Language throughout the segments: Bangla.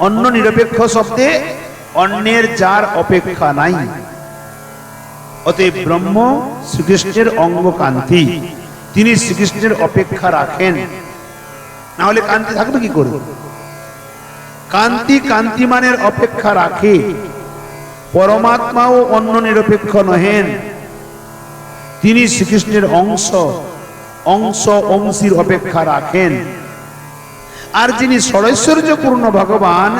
অন্য নিরপেক্ষ শব্দে অন্যের যার অপেক্ষা নাই। অতএব ব্রহ্ম শ্রীকৃষ্ণের অঙ্গ কান্তি তিনি শ্রীকৃষ্ণের অপেক্ষা রাখেন। না হলে কান্তি থাকবে কি করে? কান্তি কান্তিমানের অপেক্ষা রাখে। পরমাত্মাও অন্য নিরপেক্ষ নহেন। তিনি শ্রীকৃষ্ণের অংশ অংশ অংশীর অপেক্ষা রাখেন। আর যিনি ষড়ৈশ্বর্যপূর্ণ ভগবান,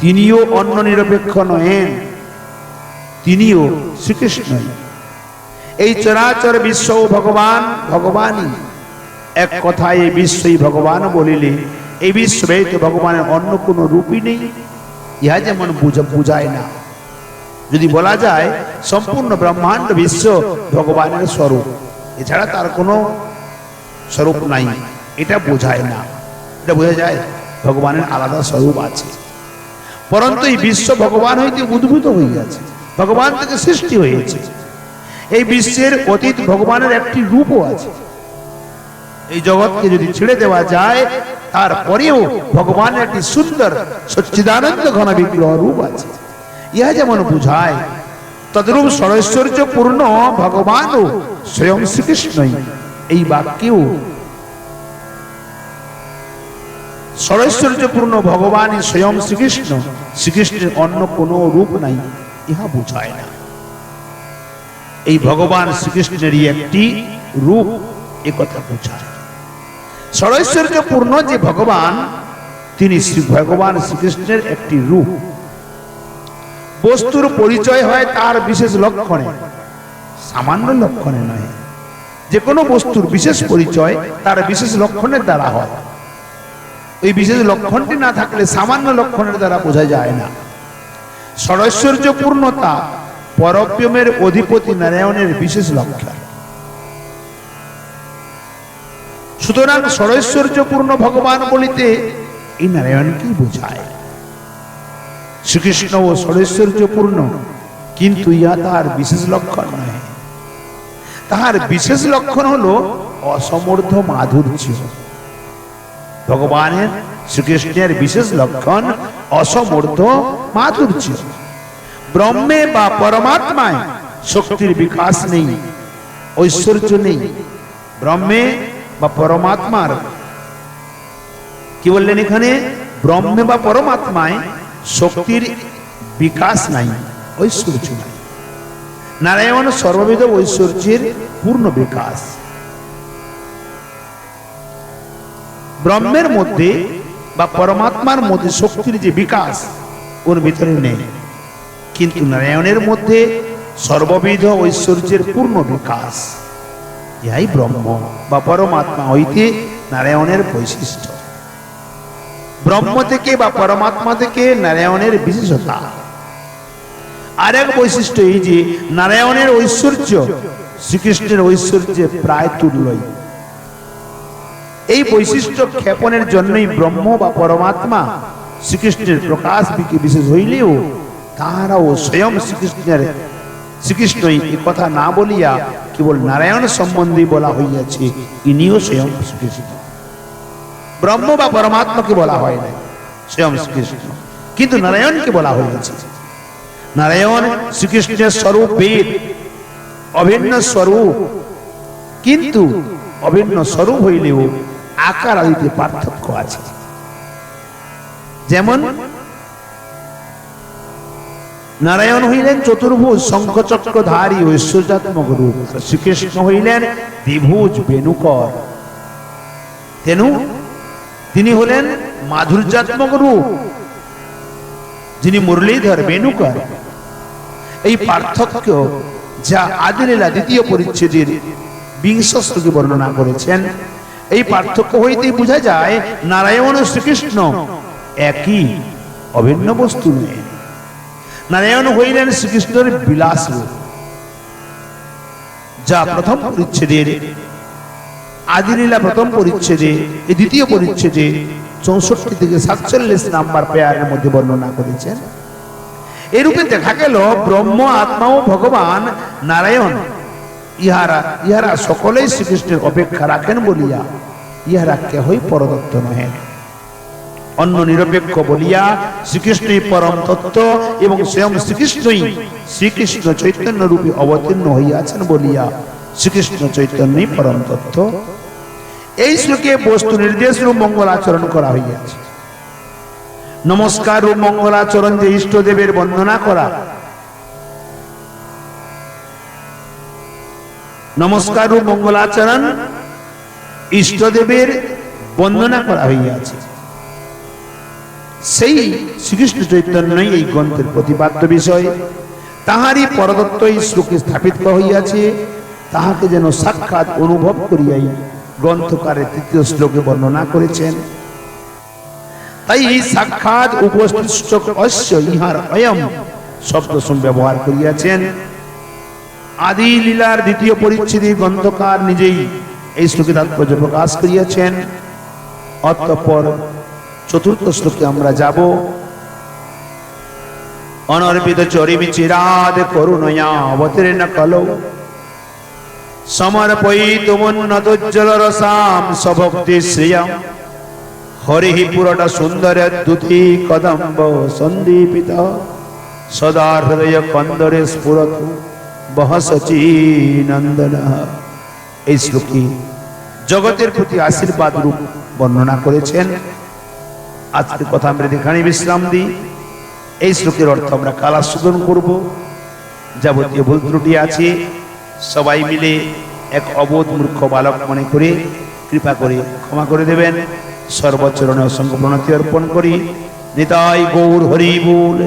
তিনিও অন্য নিরপেক্ষ নহেন তিনিও শ্রীকৃষ্ণ। এই চরাচর বিশ্ব ভগবান, ভগবানই। এক কথায় এই বিশ্বই ভগবান বলিলে, এই বিশ্ব ব্যতীত ভগবানের অন্য কোনো রূপই নেই। ইহা যেমন বুঝা, বুঝায় না। যদি বলা যায়, সম্পূর্ণ ব্রহ্মাণ্ড বিশ্ব ভগবানের স্বরূপ। এছাড়া তার কোনো স্বরূপ নাই। এটা বোঝায় না। এটা বোঝা যায়, ভগবানের আলাদা স্বরূপ আছে। পরন্তু এই বিশ্ব ভগবান হইতে উদ্ভূত হইয়াছে ভগবান থেকে সৃষ্টি হয়েছে। এই বিশ্বের অতীত ভগবানের একটি রূপও আছে। এই জগৎকে যদি ছেড়ে দেওয়া যায়, তারপরেও ভগবানের একটি সুন্দর সচ্চিদানন্দ ঘন বিগ্রহ রূপ আছে। ইহা যেমন বুঝায়, তদরূপ ষড়ৈশ্বর্য পূর্ণ ভগবানও স্বয়ং শ্রীকৃষ্ণই। এই বাক্যেও ষড়ৈশ্বর্যপূর্ণ ভগবানই স্বয়ং শ্রীকৃষ্ণ। শ্রীকৃষ্ণের অন্য কোনো রূপ নাই, ইহা বুঝায় না। এই ভগবান শ্রীকৃষ্ণেরই একটি রূপ এ কথা বোঝায়। ষড়ৈশ্বর্যপূর্ণ যে ভগবান, তিনি শ্রী ভগবান শ্রীকৃষ্ণের একটি রূপ। বস্তুর পরিচয় হয় তার বিশেষ লক্ষণে, সামান্য লক্ষণে নয়। যে কোনো বস্তুর বিশেষ পরিচয় তার বিশেষ লক্ষণের দ্বারা হয়। ওই বিশেষ লক্ষণটি না থাকলে সামান্য লক্ষণের দ্বারা বোঝা যায় না। ষড়ৈশ্বর্য পূর্ণতা পরব্যমের অধিপতি নারায়ণের বিশেষ লক্ষণ। সুতরাং ষড়ৈশ্বর্যপূর্ণ ভগবান বলিতে এই নারায়ণকেই বোঝায়? শ্রীকৃষ্ণ ও ষড়ৈশ্বর্যপূর্ণ কিন্তু ইয়া তাহার বিশেষ লক্ষণ নয় তাহার বিশেষ লক্ষণ হলো অসমর্থ মাধুর্য। ভগবানের শ্রীকৃষ্ণের বিশেষ লক্ষণ অসমর্থ মাধুর্য। ব্রহ্মে বা পরমাত্মায় শক্তির বিকাশ নেই, ঐশ্বর্য নেই। ব্রহ্মে বা পরমাত্মার কি বললেন এখানে? ব্রহ্মে বা পরমাত্মায় শক্তির বিকাশ নাই, ঐশ্বর্য নাই। নারায়ণ সর্ববিধ ঐশ্বর্যের পূর্ণ বিকাশ। ব্রহ্মের মধ্যে বা পরমাত্মার মধ্যে শক্তির যে বিকাশ, ওর ভিতরে নেই। কিন্তু নারায়ণের মধ্যে সর্ববিধ ঐশ্বর্যের পূর্ণ বিকাশ ইহাই ব্রহ্ম বা পরমাত্মা হইতে নারায়ণের বৈশিষ্ট্য। ব্রহ্ম থেকে বা পরমাত্মা থেকে নারায়ণের বিশেষতা। আরেক বৈশিষ্ট্য এই যে, নারায়ণের ঐশ্বর্য শ্রীকৃষ্ণের ঐশ্বর্যে প্রায় তুল্যই। এই বৈশিষ্ট্য ক্ষেপণের জন্যই ব্রহ্ম বা পরমাত্মা শ্রীকৃষ্ণের প্রকাশ বিশেষ হইলেও তাহারাও স্বয়ং শ্রীকৃষ্ণের শ্রীকৃষ্ণই এ কথা না বলিয়া কেবল নারায়ণ সম্বন্ধে বলা হইয়াছে, ইনিও স্বয়ং শ্রীকৃষ্ণ। ব্রহ্ম বা পরমাত্মাকে বলা হয় না স্বয়ং শ্রীকৃষ্ণ। কিন্তু নারায়ণকে বলা হয়েছে নারায়ণ শ্রীকৃষ্ণের স্বরূপ অভিন্ন স্বরূপ। কিন্তু অভিন্ন স্বরূপ হইলেও আকার আদিতে পার্থক্য আছে। যেমন, নারায়ণ হইলেন চতুর্ভুজ, শঙ্খচক্রধারী, ঐশ্বর্যাত্মক রূপ। শ্রীকৃষ্ণ হইলেন দ্বিভুজ বেনুকর তেনু, তিনি হলেন মাধুর্যাত্মক রূপ। যিনি মুরলীধর বেনুকর এই পার্থক্য যা আদিলীলা দ্বিতীয় পরিচ্ছেদের বিংশ শ্লোকে বর্ণনা করেছেন। এই পার্থক্য হইতেই বোঝা যায় নারায়ণ ও শ্রীকৃষ্ণ একই অভিন্ন বস্তু নয়। নারায়ণ হইলেন শ্রীকৃষ্ণের বিলাস রূপ, যা প্রথম পরিচ্ছেদের, আদিলীলা প্রথম পরিচ্ছেদে, এই দ্বিতীয় পরিচ্ছেদে চৌষট্টি থেকে সাতচল্লিশ নাম্বার পেয়ারের মধ্যে বর্ণনা করেছেন। এরূপে দেখা গেল ব্রহ্ম, আত্মা ও ভগবান নারায়ণ ইহারা ইহারা সকলেই শ্রীকৃষ্ণের অপেক্ষা রাখেন বলিয়া, ইহারা কেহই পরদত্ত নহে। অন্য নিরপেক্ষ বলিয়া শ্রীকৃষ্ণই পরম তত্ত্ব এবং স্বয়ং শ্রীকৃষ্ণই শ্রীকৃষ্ণ চৈতন্য রূপে অবতীর্ণ হইয়াছেন বলিয়া শ্রীকৃষ্ণ চৈতন্যই পরম তত্ত্ব। এই শ্লোকে বস্তু নির্দেশ রূপ মঙ্গল আচরণ করা হইয়াছে। নমস্কার ও মঙ্গলাচরণ যে ইষ্টদেবের বন্দনা করা নমস্কার ও মঙ্গলাচরণ। ইষ্টদেবের বন্দনা করা হইয়াছে। সেই শ্রীকৃষ্ণ চৈতন্যই এই গ্রন্থের প্রতিপাদ্য বিষয়। তাহারই পরদত্ত এই শ্লোকে স্থাপিত হইয়াছে। তাহাকে যেন সাক্ষাৎ অনুভব করিয়াই গ্রন্থকারের তৃতীয় শ্লোকে বর্ণনা করেছেন। তাই সাক্ষাৎ উপস্থিত অশ্য ইহার অয়ম শব্দ ব্যবহার করিয়াছেন। আদি লীলার দ্বিতীয় পরিচ্ছেদে গ্রন্থকার নিজেই এই শ্লোকে তাৎপর্য প্রকাশ করিয়াছেন। অতঃপর চতুর্থ শ্লোকে আমরা যাব। অনর্পিত চরিমি চিরাদ করুণয়া অবতীর্ণ কলৌ। সমর্পয়িতুমুন্নতোজ্জ্বল রসাম সভক্তি শ্রিয়ম হরি পুরট সুন্দর দুতি কদম্ব সন্দীপিত। সদা হৃদয় কন্দরে স্ফুরত। এই শ্লোকে জগতের প্রতি আশীর্বাদ রূপ বর্ণনা করেছেন। আজকের কথা আমরা এখানে বিশ্রাম দিই। এই শ্লোকের অর্থ আমরা কালা শোধন করব। যাবতীয় ভুল ত্রুটি আছে, সবাই মিলে এক অবোধ মূর্খ বালক মনে করে কৃপা করে ক্ষমা করে দেবেন। সর্বচরণে অসংখ্য প্রণতি অর্পণ করি। নিতাই গৌর হরি বল।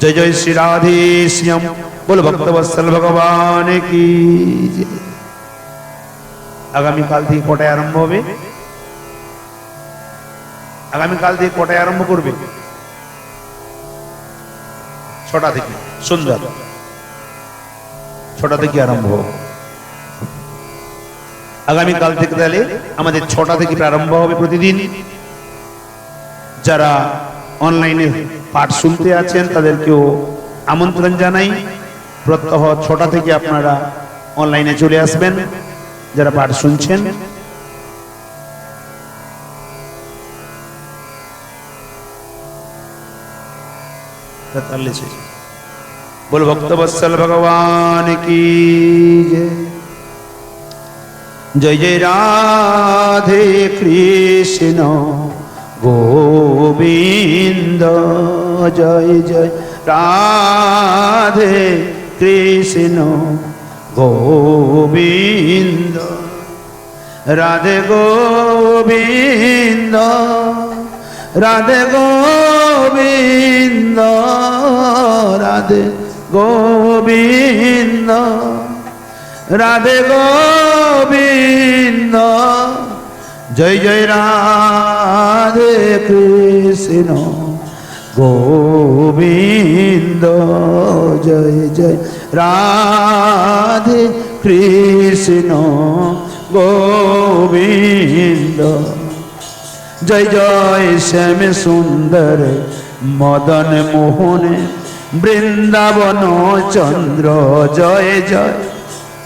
জয় জয় শ্রী রাধে শ্যাম বল ভক্তবৎসল ভগবান কি। আগামীকাল থেকে কটায় আরম্ভ হবে? আগামীকাল থেকে কটায় আরম্ভ করবে? ছটা থেকে সুন্দর ছটা থেকে আরম্ভ। হবে আগামীকাল থেকে তাহলে আমাদের ছটা থেকে প্রারম্ভ হবে প্রতিদিন। যারা অনলাইনে পাঠ শুনতে আছেন তাদেরকেও আমন্ত্রণ জানাই প্রত্যহ ছটা থেকে আপনারা অনলাইনে চলে আসবেন যারা পাঠ শুনছেন তেতাল্লিশে बोल भक्तवत्सल भगवान की जय जय जय राधे कृष्ण গোবিন্দ জয় জয়। রাধে কৃষ্ণ গোবিন্দ। রাধে গোবিন্দ রাধে গোবিন্দ রাধে গোবিন্দ। রাধে গোবিন্দ। জয় জয় রাধে কৃষ্ণ গোবিন্দ, জয় জয় রাধে কৃষ্ণ গোবিন্দ। জয় জয় শ্যাম সুন্দর মদন মোহন, বৃন্দাবন চন্দ্র, জয় জয়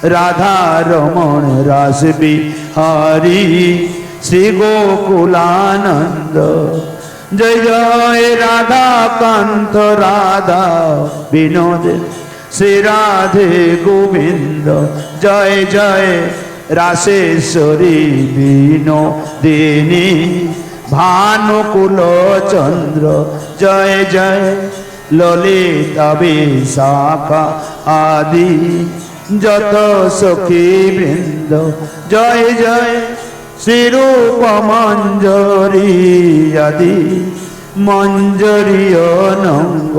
রাধা রমণ রাস বিহারি শ্রী গোকুলানন্দ জয় জয়, রাধা কান্ত, রাধা বিনোদ। শ্রী রাধে গোবিন্দ। জয় জয় রাশেশ্বরী বিনোদিনী। ভানুকুল চন্দ্র। জয় জয়, ললিতা বিশাখা আদি। যত সখী বৃন্দ জয় জয় শ্রীরূপ মঞ্জরি আদি মঞ্জরীয় নঙ্গ,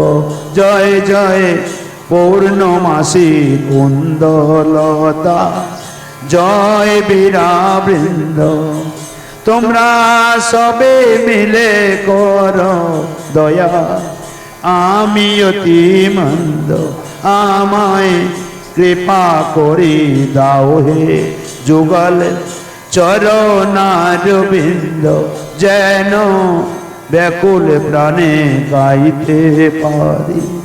জয় জয়, পূর্ণমাসী কুন্দলতা, জয় বীরা বৃন্দ তোমরা সবে মিলে কর দয়া, আমি অতি মন্দ, আমায় কৃপা করি দাও হে যুগল। চরণার বৃন্দ যেন ব্যাকুল প্রাণে গাইতে পারি।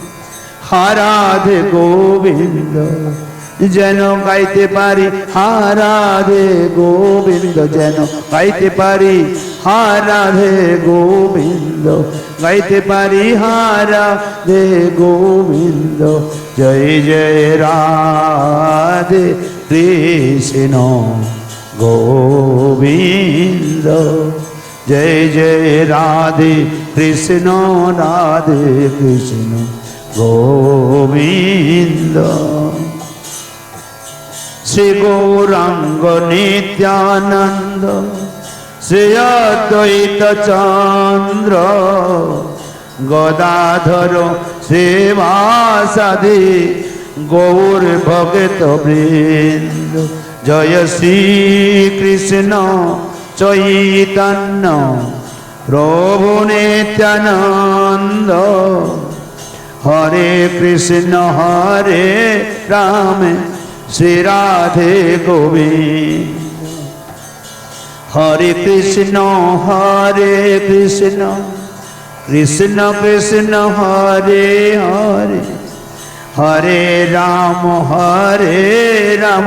হারাধে গোবিন্দ যেন গাইতে পারি। হারাধে গোবিন্দ যেন গাইতে পারি। হারাধে গোবিন্দ গাইতে পারি। হারাধে গোবিন্দ জয় জয় রাধে কৃষ্ণ। গোবিন্দ। জয় জয় রাধে কৃষ্ণ রাধে কৃষ্ণ গোবিন্দ। শ্রী গৌরাঙ্গ নিত্যানন্দ, শ্রী অদ্বৈত চন্দ্র, গদাধর শ্রীবাসাদি, গৌর ভগত বৃন্দ। জয় শ্রী কৃষ্ণ চৈতন্য প্রভু নিত্যানন্দ। হরে কৃষ্ণ, হরে রাম, শ্রী রাধে গোবিন্দ। হরে কৃষ্ণ হরে কৃষ্ণ কৃষ্ণ কৃষ্ণ, হরে হরে। হরে রাম হরে রাম।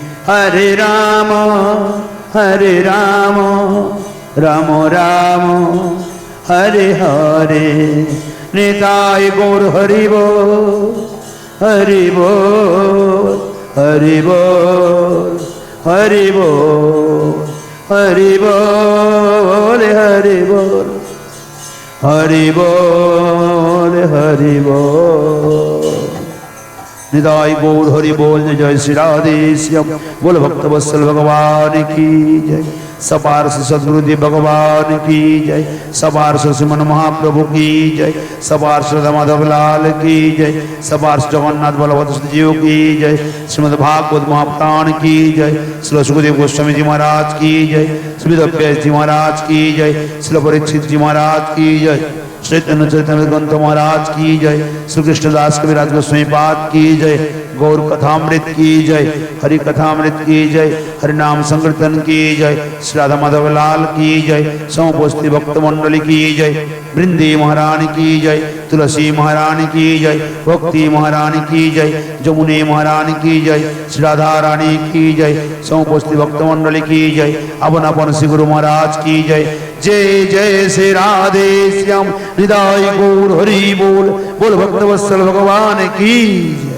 হরে রাম হরে রাম রাম রাম। হরে হরে, নিতাই গৌর হরিব। হরিব হরিব হরিব হরিব হরিব। হরিব হরিব। হৃদয় গৌর হরি বল জয় শ্রী রাধে শ্যাম বল ভক্তবৎসল ভগবান কি জয়। जय सपार से सदगुरुदेव भगवान की जय सपार से सुमन महाप्रभु की जय सपार से माधव लाल की जय सपार से जगन्नाथ बलभद्र जीव की जय श्रीमद भागवत महापुराण की जय श्री सुखदेव गोस्वामी जी महाराज की जय श्री अभ्यास जी महाराज की जय श्री परीक्षित जी महाराज की जय चैतन्य चैतन्य ग्रंथ महाराज की जय श्री कृष्णदास कविराज गोस्वामी पाद की जय गौर कथामृत की जय हरि कथामृत की जय हरि नाम संकीर्तन की जय श्री राधा माधव लाल की जय समपोस्ती भक्त मंडली की जय वृंदी महारानी की जय तुलसी महारानी की जय भक्ति महारानी की जय जमुने महारानी की जय श्री राधा रानी की जय समपोस्ती भक्त मंडली की जय अपन अपन श्री गुरु महाराज की जय जय जय श्री राधे श्याम हृदय गौर हरि बोल बोल भक्त वत्सल भगवान की।